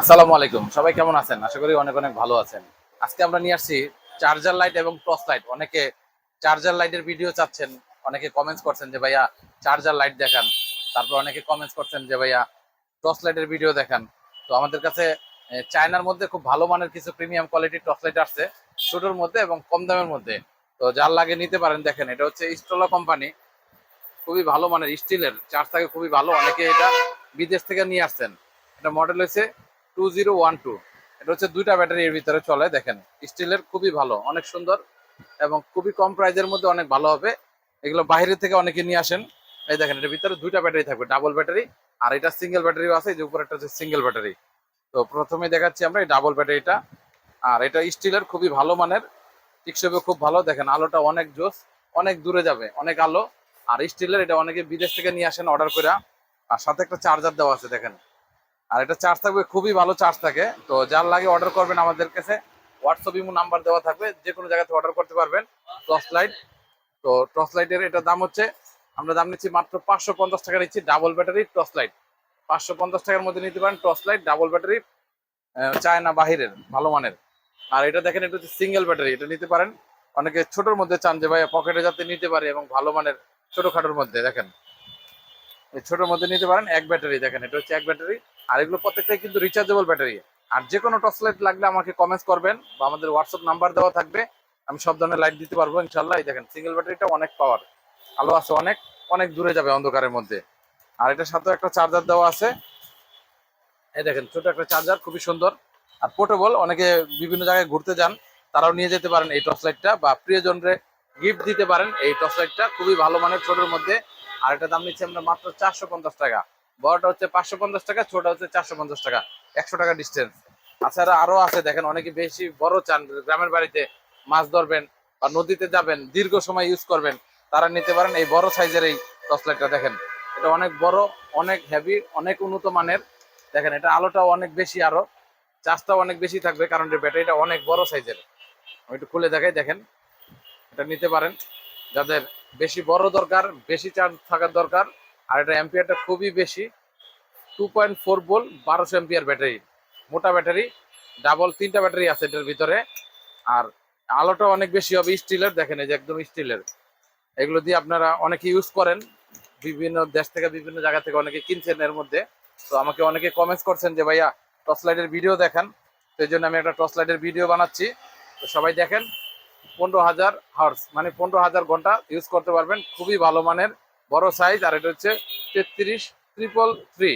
আসসালামু আলাইকুম। সবাই কেমন আছেন? আশা করি অনেক অনেক ভালো আছেন। আজকে আমরা নিয়ে আসছি চার্জার লাইট এবং টর্চ লাইট অনেকে চার্জার লাইটের ভিডিও চাচ্ছেন, অনেকে কমেন্টস করছেন যে, ভাইয়া চার্জার লাইট দেখান। তারপর অনেকে কমেন্টস করছেন যে, ভাইয়া টর্চ লাইটের ভিডিও দেখান। তো আমাদের কাছে চায়নার মধ্যে খুব ভালো মানের কিছু প্রিমিয়াম কোয়ালিটির টর্চ লাইট আসছে ছোটোর মধ্যে এবং কম দামের মধ্যে। তো যার লাগে নিতে পারেন, দেখেন, এটা হচ্ছে স্টোলা কোম্পানি খুবই ভালো মানের স্টিলের চার্জ থাকে খুবই ভালো। অনেকে এটা বিদেশ থেকে নিয়ে আসছেন। এটা মডেল হচ্ছে টু জিরো ওয়ান টু। এটা হচ্ছে দুইটা ব্যাটারির ভিতরে চলে, দেখেন। স্টিলের খুবই ভালো, অনেক সুন্দর এবং খুবই কম প্রাইজের মধ্যে অনেক ভালো হবে। এগুলো বাইরে থেকে অনেকে নিয়ে আসেন। এই দেখেন, এটার ভিতরে দুইটা ব্যাটারি থাকবে ডাবল ব্যাটারি। আর এটা সিঙ্গেল ব্যাটারিও আছে যে উপরে একটা হচ্ছে সিঙ্গেল ব্যাটারি। তো প্রথমে দেখাচ্ছি আমরা এই ডাবল ব্যাটারিটা। আর এটা স্টিলের খুবই ভালো মানের টিকসবে খুব ভালো। দেখেন, আলোটা অনেক জোস, অনেক দূরে যাবে, অনেক আলো। আর স্টিলের এটা অনেকে বিদেশ থেকে নিয়ে আসেন অর্ডার করে আর সাথে একটা চার্জার দেওয়া আছে, দেখেন। আর এটা চার্জ থাকবে, খুবই ভালো চার্জ থাকে। তো যার লাগে অর্ডার করবেন আমাদের কাছে। হোয়াটসঅ্যাপ ইমো নাম্বার দেওয়া থাকবে, যে কোনো জায়গাতে অর্ডার করতে পারবেন। টর্চ লাইট তো টর্চ লাইটের এটা দাম হচ্ছে, আমরা দাম নিচ্ছি মাত্র পাঁচশো পঞ্চাশ টাকা নিচ্ছি ডাবল ব্যাটারি টর্চ লাইট পাঁচশো পঞ্চাশ টাকার মধ্যে নিতে পারেন torch light double battery China বাহিরের, ভালো মানের। আর এটা দেখেন, এটা হচ্ছে সিঙ্গেল ব্যাটারি এটা নিতে পারেন। অনেকে ছোটোর মধ্যে চান যে ভাই পকেটে যাতে নিতে পারে এবং ভালো মানের ছোটখাটোর মধ্যে, দেখেন। ছোটোর মধ্যে নিতে পারেন, এক ব্যাটারি দেখেন, এটা হচ্ছে এক ব্যাটারি। আর এগুলো প্রত্যেকটাই কিন্তু রিচার্জেবল ব্যাটারি। আর যে কোনো টর্চ লাইট লাগলে আমাকে কমেন্টস করবেন বা আমাদের হোয়াটসঅ্যাপ নাম্বার দেওয়া থাকবে, আমি সব ধরনের লাইট দিতে পারব ইনশাল্লাহ এই দেখেন সিঙ্গেল ব্যাটারিটা অনেক পাওয়ার আলো আছে অনেক অনেক দূরে যাবে অন্ধকারের মধ্যে। আর এটার সাথে একটা চার্জার দেওয়া আছে। এই দেখেন, ছোট একটা চার্জার খুবই সুন্দর। আর পোর্টেবল অনেকে বিভিন্ন জায়গায় ঘুরতে যান, তারাও নিয়ে যেতে পারেন এই টর্চ লাইটটা বা প্রিয়জনরে গিফট দিতে পারেন। এই টর্চ লাইটটা খুবই ভালো মানের, ছোটোর মধ্যে। আর এটা দাম নিচ্ছি আমরা মাত্র চারশো পঞ্চাশ টাকা। বড়টা হচ্ছে পাঁচশো পঞ্চাশ টাকা, ছোটটা হচ্ছে চারশো পঞ্চাশ টাকা। একশো টাকা ডিস্টেন্স তাছাড়া আরও আছে, দেখেন অনেকে বেশি বড় চান, গ্রামের বাড়িতে মাছ ধরবেন বা নদীতে যাবেন, দীর্ঘ সময় ইউজ করবেন, তারা নিতে পারেন এই বড় সাইজের এই টর্চ লাইটটা দেখেন। এটা অনেক বড়, অনেক হেভি অনেক উন্নত মানের। দেখেন, এটা আলোটাও অনেক বেশি আরও। চার্জটাও অনেক বেশি থাকবে, কারণ ব্যাটারিটা অনেক বড় সাইজের আমি একটু খুলে দেখাই, দেখেন। এটা নিতে পারেন। যাদের বেশি বড় দরকার, বেশি চার্জ থাকার দরকার, আর এটা অ্যাম্পিয়ারটা খুবই বেশি। টু পয়েন্ট ফোর বোল বারোশো অ্যাম্পিয়ার ব্যাটারি মোটা ব্যাটারি ডাবল তিনটা ব্যাটারি আছে এটার ভিতরে। আর আলোটা অনেক বেশি হবে স্টিলের, দেখেন এই যে একদম স্টিলের। এগুলো দিয়ে আপনারা অনেকে ইউজ করেন, বিভিন্ন দেশ থেকে, বিভিন্ন জায়গা থেকে অনেকে কিনছেন এর মধ্যে। তো আমাকে অনেকে কমেন্টস করছেন যে, ভাইয়া টর্চ লাইটের ভিডিও দেখান। এই জন্য আমি একটা টর্চ লাইটের ভিডিও বানাচ্ছি। তো সবাই দেখেন পনেরো হাজার হার্স মানে পনেরো হাজার ঘণ্টা ইউজ করতে পারবেন। খুবই ভালো মানের, বড় সাইজ আর এটা হচ্ছে তেত্রিশ triple three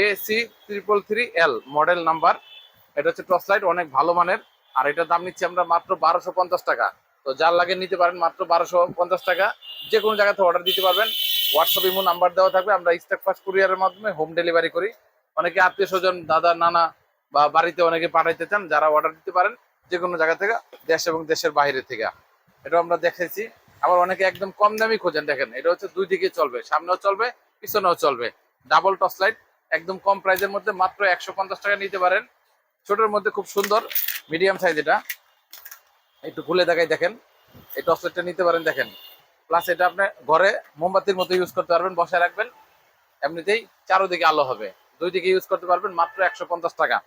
A C triple three L model number এটা হচ্ছে টর্চ লাইট অনেক ভালো মানের। আর এটার দাম নিচ্ছি আমরা মাত্র বারোশো পঞ্চাশ টাকা। তো যার লাগে নিতে পারেন মাত্র বারোশো পঞ্চাশ টাকা। যে কোনো জায়গাতে অর্ডার দিতে পারবেন। হোয়াটসঅ্যাপ ইমো নাম্বার দেওয়া থাকবে। আমরা স্টেক ফাস্ট কুরিয়ারের মাধ্যমে হোম ডেলিভারি করি। অনেকে আত্মীয় স্বজন, দাদা, নানা বা বাড়িতে অনেকে পাঠাইতে চান, যারা অর্ডার দিতে পারেন যে কোনো জায়গা থেকে, দেশ এবং দেশের বাইরে থেকে। এটা আমরা দেখেছি। আবার অনেকে একদম কম দামি খোঁজেন, দেখেন। এটা হচ্ছে দুই দিকে চলবে, সামনেও চলবে, পিছনেও চলবে। ডাবল টর্চ লাইট একদম কম প্রাইজের মধ্যে মাত্র একশো পঞ্চাশ টাকা নিতে পারেন। ছোটোর মধ্যে খুব সুন্দর মিডিয়াম সাইজ এটা। একটু খুলে দেখাই, দেখেন। এই টর্চ লাইটটা নিতে পারেন, দেখেন। প্লাস এটা আপনি ঘরে মোমবাতির মতো ইউজ করতে পারবেন, বসায় রাখবেন। এমনিতেই চারোদিকে আলো হবে। দুই দিকে ইউজ করতে পারবেন, মাত্র একশো পঞ্চাশ টাকা।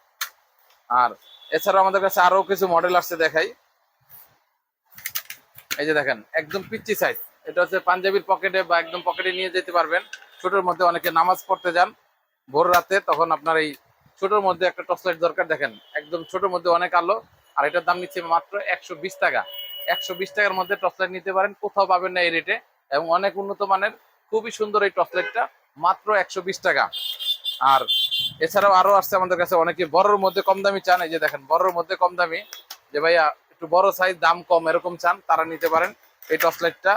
আর এছাড়াও আমাদের কাছে আরও কিছু মডেল আসছে দেখাই। এই যে দেখেন, একদম পিচ্ছি সাইজ এটা হচ্ছে পাঞ্জাবির পকেটে বা একদম পকেটে নিয়ে যেতে পারবেন। ছোটোর মধ্যে অনেকে নামাজ পড়তে যান। ভোর রাতে তখন আপনার এই ছোটোর মধ্যে একটা টর্চ লাইট দরকার। দেখেন, একদম ছোটোর মধ্যে অনেক আলো। আর এটার দাম নিচ্ছে মাত্র একশো বিশ টাকা। একশো বিশ টাকার মধ্যে টর্চ লাইট নিতে পারেন, কোথাও পাবেন না এই রেটে এবং অনেক উন্নত মানের, খুবই সুন্দর এই টর্চ লাইটটা মাত্র একশো বিশ টাকা। আর এছাড়াও আরও আসছে আমাদের কাছে, অনেকে বড়র মধ্যে কম দামি চান, এই যে দেখেন, বড়র মধ্যে কম দামি। যে ভাইয়া একটু বড় সাইজ দাম কম, এরকম চান, তারা নিতে পারেন। এই টর্চ লাইটটা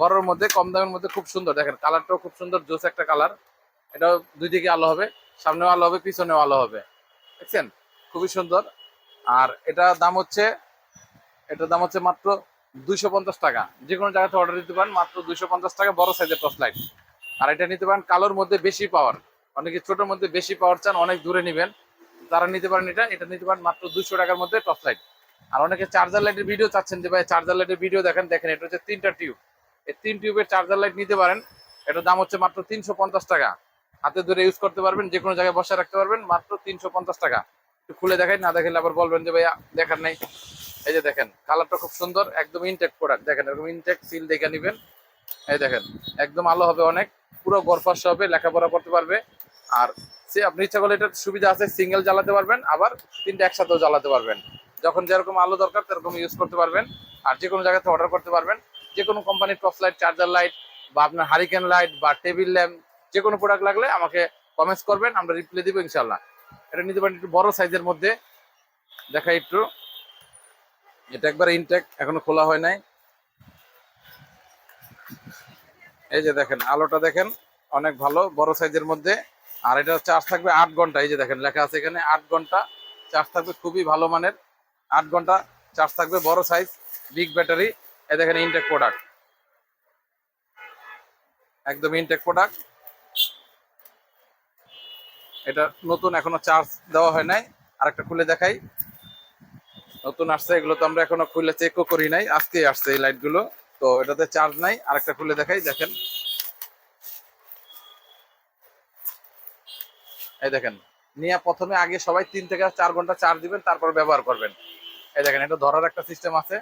বড়র মধ্যে, কম দামের মধ্যে খুব সুন্দর। দেখেন কালারটাও খুব সুন্দর, জোস একটা কালার এটাও দুই দিকে আলো হবে, সামনেও আলো হবে, পিছনেও আলো হবে। দেখছেন? খুবই সুন্দর। আর এটা দাম হচ্ছে এটার দাম হচ্ছে মাত্র দুইশো পঞ্চাশ টাকা। যে কোনো জায়গাতে অর্ডার দিতে পারেন, মাত্র দুইশো পঞ্চাশ টাকা, বড় সাইজের টর্চ লাইট আর এটা নিতে পারেন কালোর মধ্যে বেশি পাওয়ার অনেকে ছোটোর মধ্যে বেশি পাওয়ার চান, অনেক দূরে নেবেন। তারা নিতে পারেন এটা এটা নিতে পারেন মাত্র দুশো টাকার মধ্যে টর্চ লাইট আর অনেকে চার্জার লাইটের ভিডিও চাচ্ছেন যে, ভাই চার্জার লাইটের ভিডিও দেখেন দেখেন, এটা হচ্ছে তিনটা টিউব এই তিন টিউবের চার্জার লাইট নিতে পারেন, এটার দাম হচ্ছে মাত্র তিনশো পঞ্চাশ টাকা। হাতে ধরে ইউজ করতে পারবেন যে কোনো জায়গায় বসে রাখতে পারবেন, মাত্র তিনশো পঞ্চাশ টাকা। একটু খুলে দেখাই, না দেখালে আবার বলবেন যে, ভাইয়া, দেখার নেই। এই যে দেখেন কালারটা খুব সুন্দর, একদম ইনটেক প্রোডাক্ট দেখেন, এরকম ইনটেক সিল দেখে নেবেন। এই দেখেন, একদম আলো হবে অনেক, পুরো গরফাস হবে, লেখাপড়া করতে পারবে। আর সে আপনি ইচ্ছা করলে এটার সুবিধা আছে সিঙ্গেল জ্বালাতে পারবেন, আবার তিনটা একসাথেও জ্বালাতে পারবেন। যখন যেরকম আলো দরকার, সেরকম ইউজ করতে পারবেন। আর যে কোনো জায়গাতে অর্ডার করতে পারবেন। যে কোনো কোম্পানির টপ লাইট চার্জার লাইট বা আপনার হারিকেন লাইট বা টেবিল ল্যাম্প যে কোনো প্রোডাক্ট লাগলে আমাকে কমেন্টস করবেন, আমরা রিপ্লাই দিব ইনশাল্লাহ এটা নিতে পারেন একটু বড় সাইজের মধ্যে। দেখাই একটু। এটা একবার ইনটেক এখনও খোলা হয় নাই। এই যে দেখেন, আলোটা দেখেন, অনেক ভালো, বড় সাইজের মধ্যে। আর এটা চার্জ থাকবে আট ঘণ্টা, এই যে দেখেন লেখা আছে এখানে, আট ঘণ্টা চার্জ থাকবে খুবই ভালো মানের। আট ঘণ্টা চার্জ থাকবে, বড় সাইজ বিগ ব্যাটারি এ দেখেন ইনটেক প্রোডাক্ট একদম ইনটেক প্রোডাক্ট এটা নতুন, এখনও চার্জ দেওয়া হয় নাই। আরেকটা খুলে দেখাই। নতুন আসছে, এগুলো তো আমরা এখনও খুলে চেকও করি নাই। আজকে আসছে এই লাইটগুলো, তো এটাতে চার্জ নাই। আরেকটা খুলে দেখাই, দেখেন। এই দেখেন, নিয়ে প্রথমে আগে সবাই তিন থেকে চার ঘণ্টা চার্জ দিবেন, তারপর ব্যবহার করবেন। এই দেখেন, এটা ধরার একটা সিস্টেম আছে।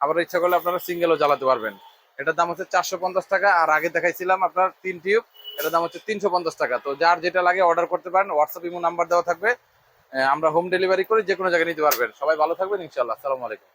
আবার ইচ্ছা করলে আপনারা সিঙ্গেলও জ্বালাতে পারবেন। এটার দাম হচ্ছে চারশো পঞ্চাশ টাকা, আর আগে দেখাইছিলাম আপনার তিন টিউব এটার দাম হচ্ছে তিনশো পঞ্চাশ টাকা। তো যার যেটা লাগে অর্ডার করতে পারেন হোয়াটসঅ্যাপ ইমো নাম্বার দেওয়া থাকবে। আমরা হোম ডেলিভারি করি যে কোনো জায়গায় নিতে পারবেন। সবাই ভালো থাকবেন ইনশাল্লাহ আসসালামু আলাইকুম।